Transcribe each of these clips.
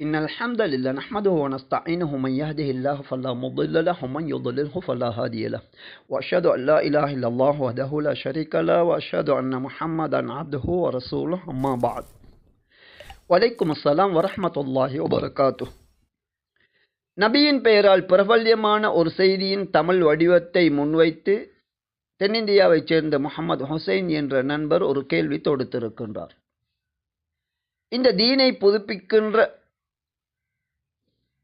إن الحمد لله نحمده ونستعينه من يهده الله فلا مضل له ومن يضلله فلا هادي له وأشهد أن لا إله إلا الله وحده لا شريك له وأشهد أن محمدا عبده ورسوله أما بعد வலைக்கும் அஸ்லாம் வரமத்துல்லாஹி வபரகாத்து நபியின் பெயரால் பிரபல்யமான ஒரு செய்தியின் தமிழ் வடிவத்தை முன்வைத்து தென்னிந்தியாவைச் சேர்ந்த முகமது ஹுசைன் என்ற நண்பர் ஒரு கேள்வி தொடுத்திருக்கின்றார் இந்த தீனை புதுப்பிக்கின்ற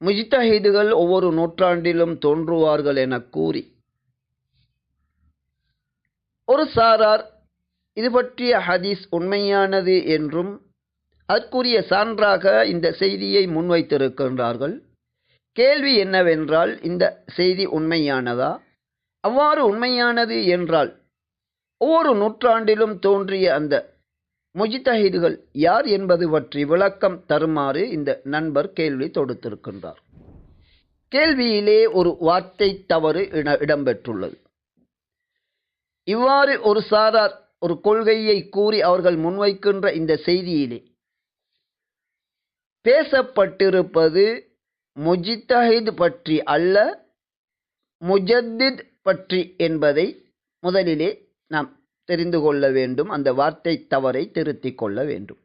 முஜித்தஹீதுகள் ஒவ்வொரு நூற்றாண்டிலும் தோன்றுவார்கள் என கூறி. ஒரு சாரார் இது பற்றிய ஹதீஸ் உண்மையானது என்றும் அதற்குரிய சான்றாக இந்த செய்தியை முன்வைத்திருக்கின்றார்கள். கேள்வி என்னவென்றால் இந்த செய்தி உண்மையானதா? அவ்வாறு உண்மையானது என்றால் ஒவ்வொரு நூற்றாண்டிலும் தோன்றிய அந்த முஜித்தஹீதுகள் யார் என்பது பற்றி விளக்கம் தருமாறு இந்த நண்பர் கேள்வி தொடுத்திருக்கின்றார். கேள்வியிலே ஒரு வார்த்தை தவறு இடம்பெற்றுள்ளது. இவ்வாறு ஒரு சாரார் ஒரு கொள்கையை கூறி அவர்கள் முன்வைக்கின்ற இந்த செய்தியிலே பேசப்பட்டிருப்பது முஜித்தஹித் பற்றி அல்ல முஜத்தித் பற்றி என்பதை முதலிலே நாம் தெரிந்து கொள்ள வேண்டும் அந்த வார்த்தை தவறை திருத்திக் கொள்ள வேண்டும்.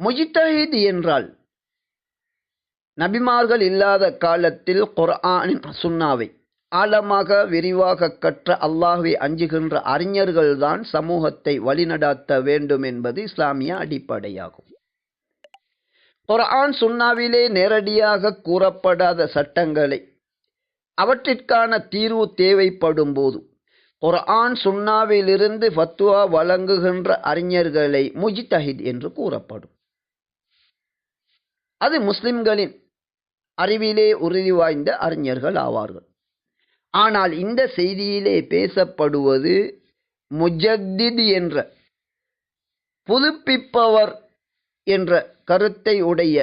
முஜித்தஹீத் என்றால் நபிமார்கள் இல்லாத காலத்தில் குர்ஆனின் சுன்னாவை ஆழமாக விரிவாக கற்ற அல்லாஹுவை அஞ்சுகின்ற அறிஞர்கள்தான் சமூகத்தை வழிநடாத்த வேண்டும் என்பது இஸ்லாமிய அடிப்படையாகும். குர்ஆன் சுன்னாவிலே நேரடியாக கூறப்படாத சட்டங்களை அவற்றிற்கான தீர்வு தேவைப்படும் போது குர்ஆன் சுன்னாவிலிருந்து ஃபத்வா வழங்குகின்ற அறிஞர்களை முஜித்தஹித் என்று கூறப்படும். அது முஸ்லிம்களின் அறிவிலே உறுதி வாய்ந்த அறிஞர்கள் ஆவார்கள். ஆனால் இந்த செய்தியிலே பேசப்படுவது முஜத்தித் என்ற புதுப்பிப்பவர் என்ற கருத்தை உடைய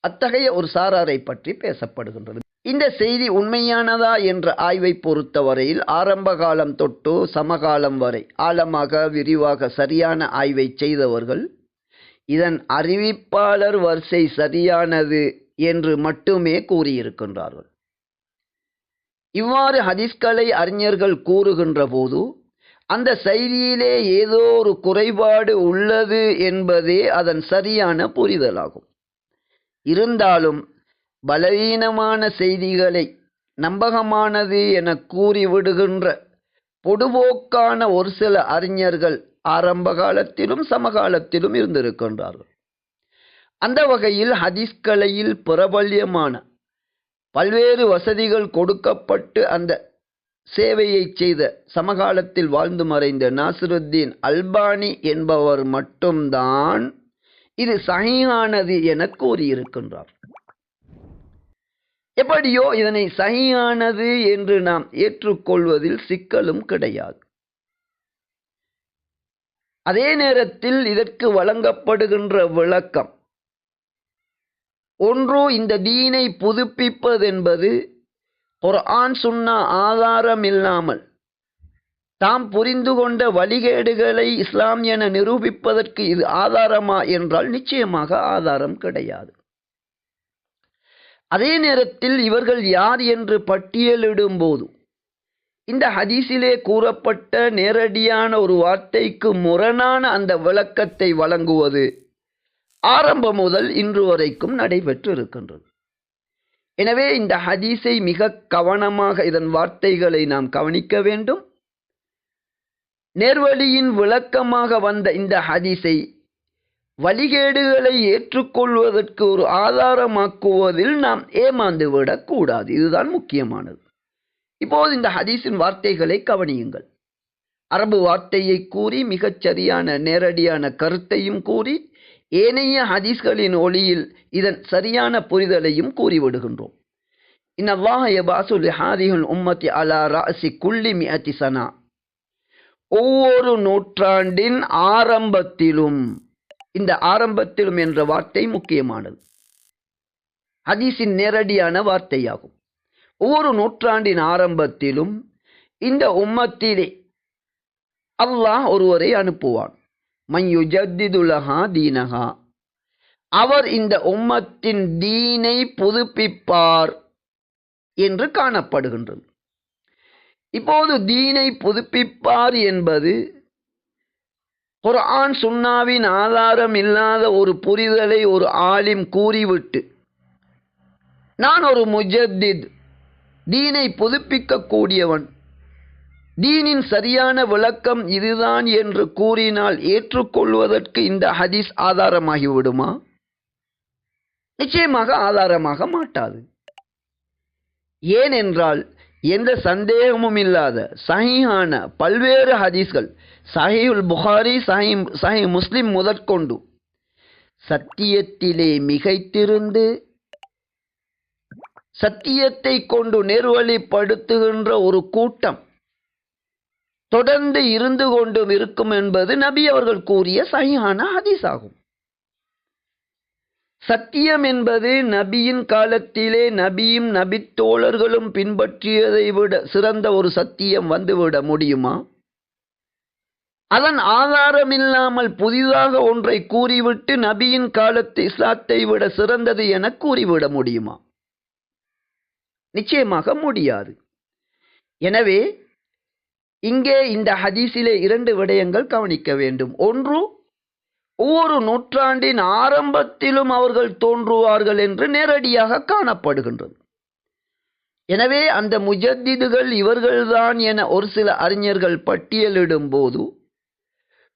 அத்தகைய ஒரு சாராரை பற்றி பேசப்படுகின்றது. இந்த செய்தி உண்மையானதா என்ற ஆய்வை பொறுத்தவரையில் ஆரம்ப காலம் தொட்டு சமகாலம் வரை ஆழமாக விரிவாக சரியான ஆய்வை செய்தவர்கள் இதன் அறிவிப்பாளர் வரிசை சரியானது என்று மட்டுமே கூறியிருக்கின்றார்கள். இவ்வாறு ஹதிஸ்களை அறிஞர்கள் கூறுகின்ற போது அந்த செய்தியிலே ஏதோ ஒரு குறைபாடு உள்ளது என்பதே அதன் சரியான புரிதலாகும். இருந்தாலும் பலவீனமான செய்திகளை நம்பகமானது என கூறிவிடுகின்ற பொடுபோக்கான ஒரு சில அறிஞர்கள் ஆரம்ப காலத்திலும் சமகாலத்திலும் இருந்திருக்கின்றார்கள். அந்த வகையில் ஹதீஸ்கலையில் பிரபல்யமான பல்வேறு வசதிகள் கொடுக்கப்பட்டு அந்த சேவையை செய்த சமகாலத்தில் வாழ்ந்து மறைந்த நாசிருத்தீன் அல்பானி என்பவர் மட்டும்தான் இது சகியானது என கூறியிருக்கின்றார். எப்படியோ இதனை சரியானது என்று நாம் ஏற்றுக்கொள்வதில் சிக்கலும் கிடையாது. அதே நேரத்தில் இதற்கு வழங்கப்படுகின்ற விளக்கம் ஒன்று இந்த தீனை புதுப்பிப்பதென்பது ஆண் சுன்னா ஆதாரம் இல்லாமல் தாம் புரிந்து கொண்ட வழிகேடுகளை இஸ்லாம் என நிரூபிப்பதற்கு இது ஆதாரமா என்றால் நிச்சயமாக ஆதாரம் கிடையாது. அதே நேரத்தில் இவர்கள் யார் என்று பட்டியலிடும் போது இந்த ஹதீஸிலே கூறப்பட்ட நேரடியான ஒரு வார்த்தைக்கு முரணான அந்த விளக்கத்தை வழங்குவது ஆரம்பம் முதல் இன்று வரைக்கும் நடைபெற்று இருக்கின்றது எனவே இந்த ஹதீஸை மிக கவனமாக இதன் வார்த்தைகளை நாம் கவனிக்க வேண்டும். நேர்வழியின் விளக்கமாக வந்த இந்த ஹதீஸை வழிகேடுகளை ஏற்றுக்கொள்வதற்கு ஒரு ஆதாரமாக்குவதில் நாம் ஏமாந்து விடக்கூடாது இதுதான் முக்கியமானது. இப்போது இந்த ஹதீஸின் வார்த்தைகளை கவனியுங்கள். அரபு வார்த்தையை கூறி மிகச் சரியான நேரடியான கருத்தையும் கூறி ஏனைய ஹதீஸ்களின் ஒளியில் இதன் சரியான புரிதலையும் கூறிவிடுகின்றோம். இன்னல்லாஹ யபாசு லிஹாதிஹுல் உம்மத்தி அலா ராசி குள்ளி மிஅத்தி சனா. ஒவ்வொரு நூற்றாண்டின் ஆரம்பத்திலும் இந்த ஆரம்பத்திலும் என்ற வார்த்தை முக்கியமானது. ஹதீஸின் நேரடியான வார்த்தையாகும். ஒவ்வொரு நூற்றாண்டின் ஆரம்பத்திலும் இந்த உம்மத்திலே அல்லாஹ் ஒருவரை அனுப்புவான். மையுஜத்திதுலஹா தீனஹா. அவர் இந்த உம்மத்தின் தீனை புதுப்பிப்பார் என்று காணப்படுகின்றது. இப்போது தீனை புதுப்பிப்பார் என்பது குர்ஆன் சுன்னாவின் ஆதாரம் இல்லாத ஒரு புரிதலை ஒரு ஆலிம் கூறிவிட்டு நான் ஒரு முஜத்தித் தீனை புதுப்பிக்கக்கூடியவன் தீனின் சரியான விளக்கம் இதுதான் என்று கூறினால் ஏற்றுக்கொள்வதற்கு இந்த ஹதீஸ் ஆதாரமாகிவிடுமா? நிச்சயமாக ஆதாரமாக மாட்டாது. ஏனென்றால் எந்த சந்தேகமும் இல்லாத சஹீஹான பல்வேறு ஹதீஸ்கள் சஹீல் புகாரி சஹி சஹி முஸ்லிம் முதற்கொண்டு சத்தியத்திலே மிகைத்திருந்து சத்தியத்தை கொண்டு நேர்வழிப்படுத்துகின்ற ஒரு கூட்டம் தொடர்ந்து இருந்து கொண்டும் இருக்கும் என்பது நபி அவர்கள் கூறிய சஹிஹான ஹதீஸ் ஆகும் சத்தியம் என்பது நபியின் காலத்திலே நபியும் நபித்தோழர்களும் பின்பற்றியதை விட சிறந்த ஒரு சத்தியம் வந்துவிட முடியுமா அதன் ஆதாரம் இல்லாமல் புதிதாக ஒன்றை கூறிவிட்டு நபியின் காலத்து இஸ்லாத்தை விட சிறந்தது என கூறிவிட முடியுமா? நிச்சயமாக முடியாது. எனவே இங்கே இந்த ஹதீஸிலே இரண்டு விடயங்கள் கவனிக்க வேண்டும். ஒன்று ஒவ்வொரு நூற்றாண்டின் ஆரம்பத்திலும் அவர்கள் தோன்றுவார்கள் என்று நேரடியாக காணப்படுகின்றது. எனவே அந்த முஜத்திதுகள் இவர்கள்தான் என ஒரு சில அறிஞர்கள் பட்டியலிடும் போது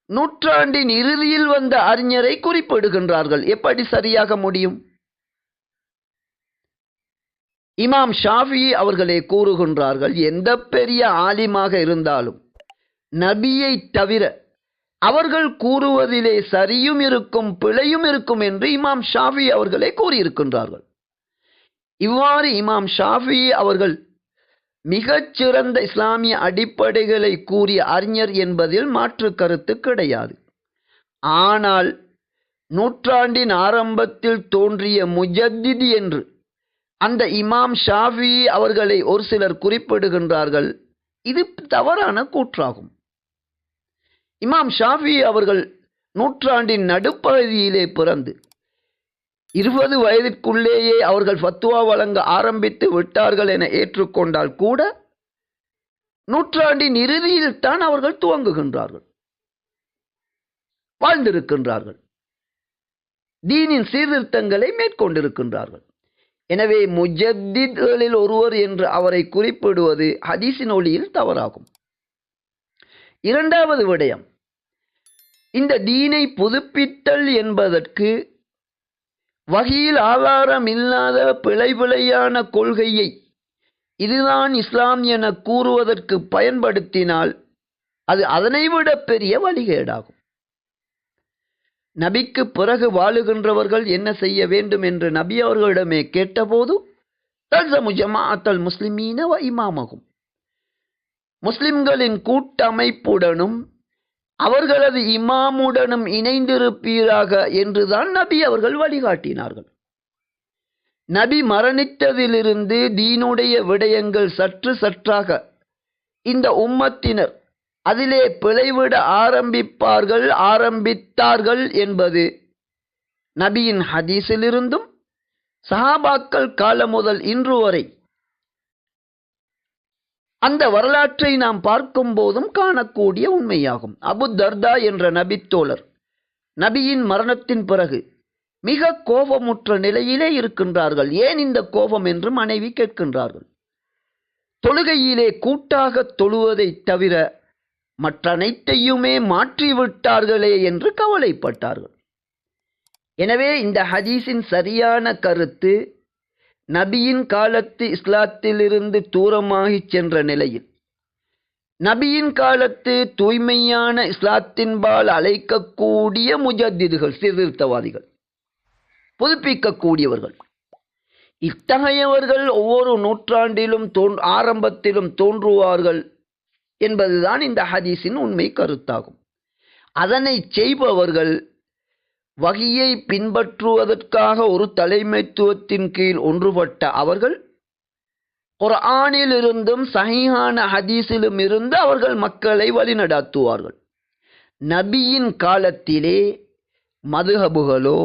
நூற்றாண்டின் இறுதியில் வந்த அறிஞரை குறிப்பிடுகின்றார்கள். எப்படி சரியாக முடியும்? இமாம் ஷாஃபி அவர்களே கூறுகின்றார்கள் எந்த பெரிய ஆலிமாக இருந்தாலும் நபியை தவிர அவர்கள் கூறுவதிலே சரியும் இருக்கும் பிழையும் இருக்கும் என்று இமாம் ஷாஃபி அவர்களே கூறியிருக்கின்றார்கள். இவ்வாறு இமாம் ஷாஃபி அவர்கள் மிகச்சிறந்த இஸ்லாமிய அடிப்படைகளை கூறிய அறிஞர் என்பதில் மாற்று கருத்து கிடையாது. ஆனால் நூற்றாண்டின் ஆரம்பத்தில் தோன்றிய முஜத்திதி என்று அந்த இமாம் ஷாஃபி அவர்களை ஒரு சிலர் குறிப்பிடுகின்றார்கள். இது தவறான கூற்றாகும். இமாம் ஷாஃபி அவர்கள் நூற்றாண்டின் நடுப்பகுதியிலே பிறந்து இருபது வயதிற்குள்ளேயே அவர்கள் ஃபத்துவா வழங்க ஆரம்பித்து விட்டார்கள் என ஏற்றுக்கொண்டால் கூட நூற்றாண்டின் இறுதியில் தான் அவர்கள் துவங்குகின்றார்கள். வாழ்ந்திருக்கின்றார்கள். தீனின் சீர்திருத்தங்களை மேற்கொண்டிருக்கின்றார்கள். எனவே முஜத்தித்களில் ஒருவர் என்று அவரை குறிப்பிடுவது ஹதீஸின் ஒளியில் தவறாகும். இரண்டாவது விடயம் இந்த தீனை புதுப்பித்தல் என்பதற்கு வகையில் ஆதாரம் இல்லாத பிழை பிழையான கொள்கையை இதுதான் இஸ்லாம் என கூறுவதற்கு பயன்படுத்தினால் அது அதனைவிட பெரிய வழிகேடாகும். நபிக்கு பிறகு வாழுகின்றவர்கள் என்ன செய்ய வேண்டும் என்று நபி அவர்களிடமே கேட்டபோது தல்சமு ஜமாஅத்தல் முஸ்லிமீன வ இமாமகும். முஸ்லிம்களின் கூட்டமைப்புடனும் அவர்களது இமாமுடனும் இணைந்திருப்பீராக என்றுதான் நபி அவர்கள் வழிகாட்டினார்கள். நபி மரணித்ததிலிருந்து தீனுடைய விடயங்கள் சற்று சற்றாக இந்த உம்மத்தினர் அதிலே பிழைவிட ஆரம்பிப்பார்கள் ஆரம்பித்தார்கள் என்பது நபியின் ஹதீஸிலிருந்தும் சஹாபாக்கள் காலம் முதல் இன்று வரை அந்த வரலாற்றை நாம் பார்க்கும் போதும் காணக்கூடிய உண்மையாகும். அபு தர்தா என்ற நபித்தோழர் நபியின் மரணத்தின் பிறகு மிக கோபமுற்ற நிலையிலே இருக்கின்றார்கள். ஏன் இந்த கோபம் என்று மனைவி கேட்கின்றார்கள். தொழுகையிலே கூட்டாக தொழுவதை தவிர மற்றனைத்தையுமே மாற்றிவிட்டார்களே என்று கவலைப்பட்டார்கள். எனவே இந்த ஹதீஸின் சரியான கருத்து நபியின் காலத்து இஸ்லாத்திலிருந்து தூரமாகிச் சென்ற நிலையில் நபியின் காலத்து தூய்மையான இஸ்லாத்தின்பால் அழைக்கக்கூடிய முஜத்திதுகள் சீர்திருத்தவாதிகள் புதுப்பிக்கக்கூடியவர்கள். இத்தகையவர்கள் ஒவ்வொரு நூற்றாண்டிலும் தோன் ஆரம்பத்திலும் தோன்றுவார்கள் என்பதுதான் இந்த ஹதீஸின் உண்மை கருத்தாகும். அதனை செய்பவர்கள் வகையை பின்பற்றுவதற்காக ஒரு தலைமைத்துவத்தின் கீழ் ஒன்றுபட்ட அவர்கள் குர்ஆனில் இருந்தும் சஹிஹான ஹதீஸிலும் இருந்து அவர்கள் மக்களை வழிநடாத்துவார்கள். நபியின் காலத்திலே மதுஹபுகளோ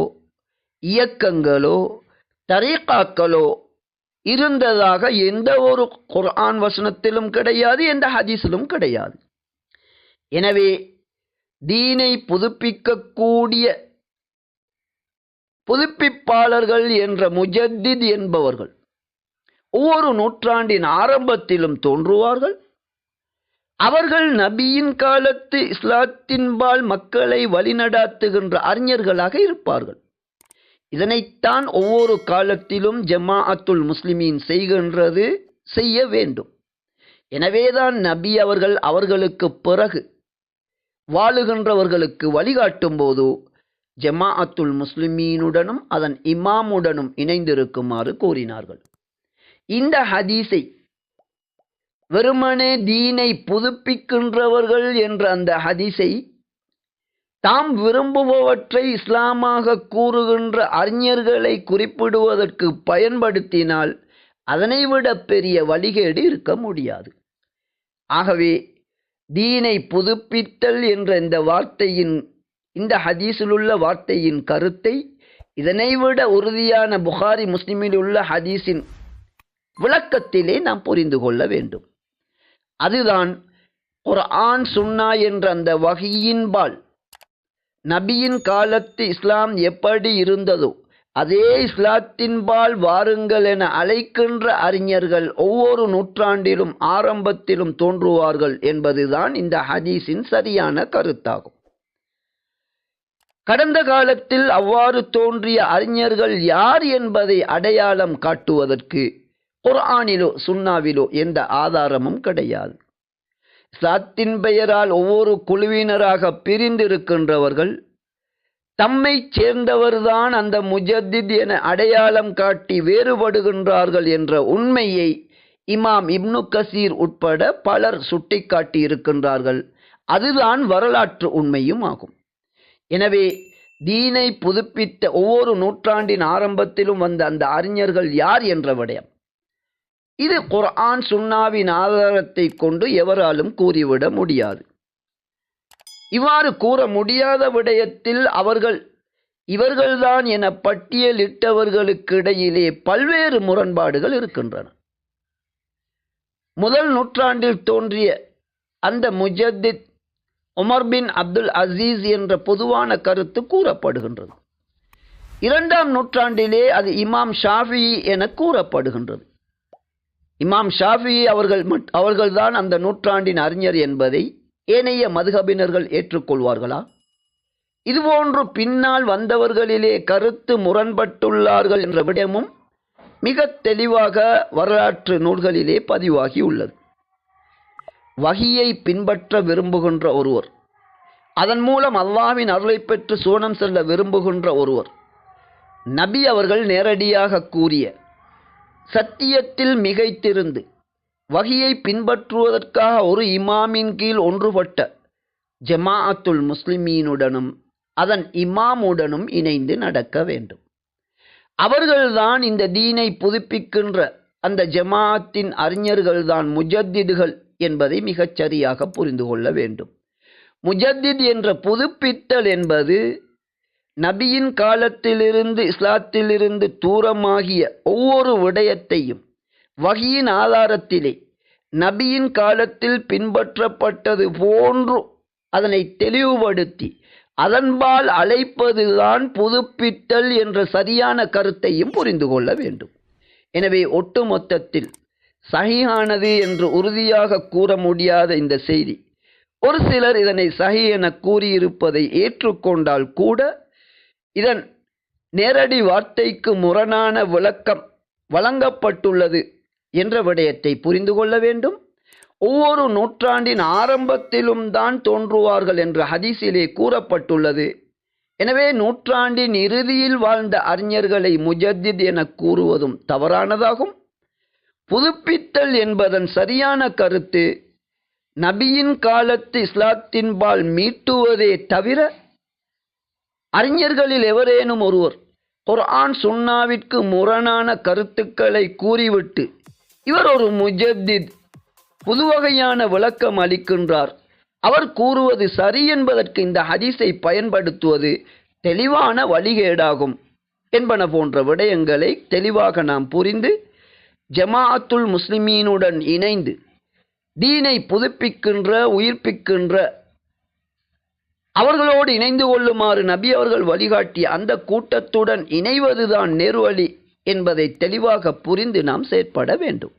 இயக்கங்களோ தரீக்காக்களோ இருந்ததாக எந்த ஒரு குர்ஆன் வசனத்திலும் கிடையாது எந்த ஹதீஸிலும் கிடையாது. எனவே தீனை புதுப்பிக்கக்கூடிய புதுப்பிப்பாளர்கள் என்ற முஜத்தித் என்பவர்கள் ஒவ்வொரு நூற்றாண்டின் ஆரம்பத்திலும் தோன்றுவார்கள். அவர்கள் நபியின் காலத்து இஸ்லாத்தின்பால் மக்களை வழிநடாத்துகின்ற அறிஞர்களாக இருப்பார்கள். இதனைத்தான் ஒவ்வொரு காலத்திலும் ஜமா அத்துல் முஸ்லிமீன் செய்கின்றது செய்ய வேண்டும். எனவேதான் நபி அவர்கள் அவர்களுக்கு பிறகு வாழுகின்றவர்களுக்கு வழிகாட்டும் போது ஜமாஅத்துல் முஸ்லிமீனுடனும் அதன் இமாமுடனும் இணைந்திருக்குமாறு கூறினார்கள். இந்த ஹதீஸை வெறுமனே தீனை புதுப்பிக்கின்றவர்கள் என்ற அந்த ஹதீஸை தாம் விரும்புபவற்றை இஸ்லாமாக கூறுகின்ற அறிஞர்களை குறிப்பிடுவதற்கு பயன்படுத்தினால் அதனைவிட பெரிய வழிகேடு இருக்க முடியாது. ஆகவே தீனை புதுப்பித்தல் என்ற இந்த வார்த்தையின் இந்த ஹதீஸிலுள்ள வார்த்தையின் கருத்தை இதனைவிட உறுதியான புகாரி முஸ்லிமில் உள்ள ஹதீஸின் விளக்கத்திலே நாம் புரிந்து கொள்ள வேண்டும். அதுதான் குர்ஆன் சுன்னா என்ற அந்த வகையின்பால் நபியின் காலத்து இஸ்லாம் எப்படி இருந்ததோ அதே இஸ்லாத்தின்பால் வாருங்கள் என அழைக்கின்ற அறிஞர்கள் ஒவ்வொரு நூற்றாண்டிலும் ஆரம்பத்திலும் தோன்றுவார்கள் என்பதுதான் இந்த ஹதீஸின் சரியான கருத்தாகும். கடந்த காலத்தில் அவ்வாறு தோன்றிய அறிஞர்கள் யார் என்பதை அடையாளம் காட்டுவதற்கு குர்ஆனிலோ சுன்னாவிலோ எந்த ஆதாரமும் கிடையாது. சாத்தின் பெயரால் ஒவ்வொரு குழுவினராக பிரிந்திருக்கின்றவர்கள் தம்மை சேர்ந்தவர்தான் அந்த முஜத்தித் என அடையாளம் காட்டி வேறுபடுகின்றார்கள் என்ற உண்மையை இமாம் இப்னு கசீர் உட்பட பலர் சுட்டிக்காட்டி இருக்கின்றார்கள் அதுதான் வரலாற்று உண்மையும் ஆகும். எனவே தீனை புதுப்பித்த ஒவ்வொரு நூற்றாண்டின் ஆரம்பத்திலும் வந்த அந்த அறிஞர்கள் யார் என்ற விடயம். இது குர்ஆன் சுன்னாவின் ஆதாரத்தை கொண்டு எவராலும் கூறிவிட முடியாது. இவ்வாறு கூற முடியாத விடயத்தில் அவர்கள் இவர்கள்தான் என பட்டியலிட்டவர்களுக்கு இடையிலே பல்வேறு முரண்பாடுகள் இருக்கின்றன. முதல் நூற்றாண்டில் தோன்றிய அந்த முஜத்தித் உமர் பின் அப்துல் அசீஸ் என்ற பொதுவான கருத்து கூறப்படுகின்றது. இரண்டாம் நூற்றாண்டிலே அது இமாம் ஷாஃபி என கூறப்படுகின்றது. இமாம் ஷாஃபி அவர்கள் அவர்கள்தான் அந்த நூற்றாண்டின் அறிஞர் என்பதை ஏனைய மதுகபினர்கள் ஏற்றுக்கொள்வார்களா? இதுபோன்று பின்னால் வந்தவர்களிலே கருத்து முரண்பட்டுள்ளார்கள் என்ற விடயமும் மிக தெளிவாக வரலாற்று நூல்களிலே பதிவாகி உள்ளது. வகியை பின்பற்ற விரும்புகின்ற ஒருவர். அதன் மூலம் அல்லாவின் அருளை பெற்று சூனம் செல்ல விரும்புகின்ற ஒருவர். நபி அவர்கள் நேரடியாக கூறிய சத்தியத்தில் மிகைத்திருந்து வகியை பின்பற்றுவதற்காக ஒரு இமாமின் கீழ் ஒன்றுபட்ட ஜமாஅத்துல் முஸ்லிமீனுடனும் அதன் இமாமுடனும் இணைந்து நடக்க வேண்டும். அவர்கள்தான் இந்த தீனை புதுப்பிக்கின்ற அந்த ஜமாஅத்தின் அறிஞர்கள்தான் முஜத்திதுகள் என்பதை மிகச் சரியாக புரிந்து கொள்ள வேண்டும். முஜத்தித் என்ற புதுப்பித்தல் என்பது நபியின் காலத்திலிருந்து இஸ்லாத்திலிருந்து தூரமாகிய ஒவ்வொரு விடயத்தையும் வகியின் ஆதாரத்திலே நபியின் காலத்தில் பின்பற்றப்பட்டது போன்று அதனை தெளிவுபடுத்தி அதன்பால் அழைப்பதுதான் புதுப்பித்தல் என்ற சரியான கருத்தையும் புரிந்து கொள்ள வேண்டும். எனவே ஒட்டுமொத்தத்தில் சகியானது என்று உறுதியாக கூற முடியாத இந்த செய்தி. ஒரு சிலர் இதனை சகி என கூறியிருப்பதை ஏற்றுக்கொண்டால் கூட இதன் நேரடி வார்த்தைக்கு முரணான விளக்கம் வழங்கப்பட்டுள்ளது என்ற விடயத்தை புரிந்து கொள்ள வேண்டும். ஒவ்வொரு நூற்றாண்டின் ஆரம்பத்திலும் தான் தோன்றுவார்கள் என்ற ஹதீஸிலே கூறப்பட்டுள்ளது. எனவே நூற்றாண்டின் இறுதியில் வாழ்ந்த அறிஞர்களை முஜத்தித் என கூறுவதும் தவறானதாகும். புதுப்பித்தல் என்பதன் சரியான கருத்து நபியின் காலத்து இஸ்லாத்தின்பால் மீட்டுவதே தவிர அறிஞர்களில் எவரேனும் ஒருவர் குர்ஆன் சுன்னாவிற்கு முரணான கருத்துக்களை கூறிவிட்டு இவர் ஒரு முஜத்தித் புதுவகையான விளக்கம் அளிக்கின்றார். அவர் கூறுவது சரி என்பதற்கு இந்த ஹதீஸை பயன்படுத்துவது தெளிவான வழிகேடாகும் என்பன போன்ற விடயங்களை தெளிவாக நாம் புரிந்து ஜமாஅத்துல் முஸ்லிமீனுடன் இணைந்து தீனை புதுப்பிக்கின்ற உயிர்ப்பிக்கின்ற அவர்களோடு இணைந்து கொள்ளுமாறு நபி அவர்கள் வழிகாட்டிய அந்த கூட்டத்துடன் இணைவதுதான் நேர்வழி என்பதை தெளிவாக புரிந்து நாம் செயற்பட வேண்டும்.